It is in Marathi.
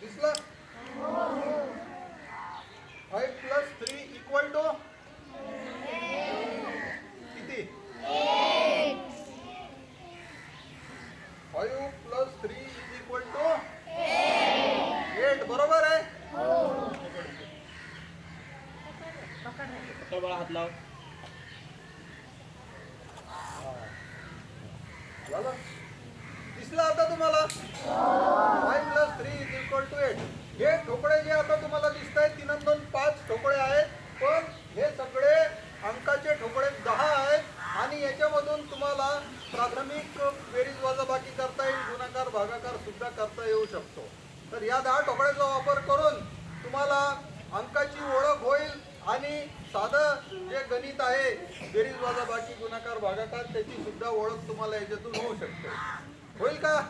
दिसलं? Five plus three equal to किती? Five plus three is equal to eight बरोबर आहे? हात लाव झालं? दिसलं आता तुम्हाला five plus three is equal हे ठोकळे जे आता तुम्हाला दिसत आहेत तीन दोन पाच ठोकळे आहेत पण हे सगळे अंकाचे ठोकळे दहा आहेत आणि याच्यामधून तुम्हाला प्राथमिक बेरीज वजाबाकी करता येईल गुणाकार भागाकार सुद्धा करता येऊ शकतो. तर या दहा ठोकळ्याचा वापर करून तुम्हाला अंकाची ओळख होईल आणि साधं जे गणित आहे बेरीज वजाबाकी गुणाकार भागाकार त्याची सुद्धा ओळख तुम्हाला याच्यातून होऊ शकते. होईल का?